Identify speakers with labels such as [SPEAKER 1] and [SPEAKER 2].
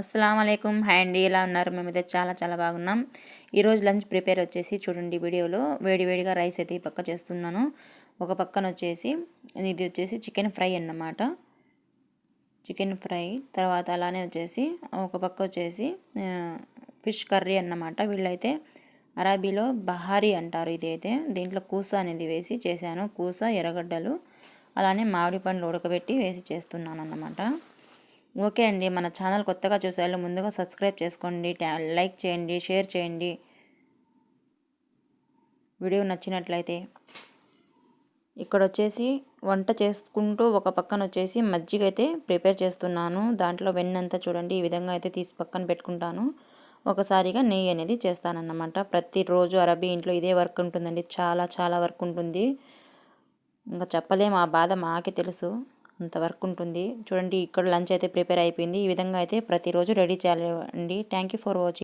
[SPEAKER 1] అస్సలం అయికం హాయ్ అండి ఎలా ఉన్నారు? మేమైతే చాలా చాలా బాగున్నాం. ఈరోజు లంచ్ ప్రిపేర్ వచ్చేసి చూడండి వీడియోలో. వేడివేడిగా రైస్ అయితే ఈ పక్క చేస్తున్నాను. ఒక పక్కన వచ్చేసి ఇది వచ్చేసి చికెన్ ఫ్రై అన్నమాట. చికెన్ ఫ్రై తర్వాత అలానే వచ్చేసి ఒక పక్క వచ్చేసి ఫిష్ కర్రీ అన్నమాట. వీళ్ళైతే అరాబీలో బహారీ అంటారు ఇదైతే దీంట్లో కూస అనేది వేసి చేశాను. కూస ఎర్రగడ్డలు అలానే మామిడి పండ్లు ఉడకబెట్టి వేసి చేస్తున్నాను అన్నమాట ఓకే అండి. మన ఛానల్ కొత్తగా చూసేవాళ్ళు ముందుగా సబ్స్క్రైబ్ చేసుకోండి. లైక్ చేయండి షేర్ చేయండి. వీడియో నచ్చినట్లయితే ఇక్కడ వచ్చేసి వంట చేసుకుంటూ ఒక పక్కన వచ్చేసి మజ్జిగ అయితే ప్రిపేర్ చేస్తున్నాను. దాంట్లో వెన్నంతా చూడండి. ఈ విధంగా అయితే తీసి పక్కన పెట్టుకుంటాను. ఒకసారిగా నెయ్యి అనేది చేస్తానన్నమాట. ప్రతిరోజు అరబీ ఇంట్లో ఇదే వర్క్ ఉంటుందండి. చాలా చాలా వర్క్ ఉంటుంది. ఇంకా చెప్పలేము. ఆ బాధ మాకే తెలుసు. అంత వర్క్ ఉంటుంది. చూడండి ఇక్కడ లంచ్ అయితే ప్రిపేర్ అయిపోయింది. ఈ విధంగా అయితే ప్రతిరోజు రెడీ చేయాలి అండి థ్యాంక్ యూ ఫర్ వాచింగ్.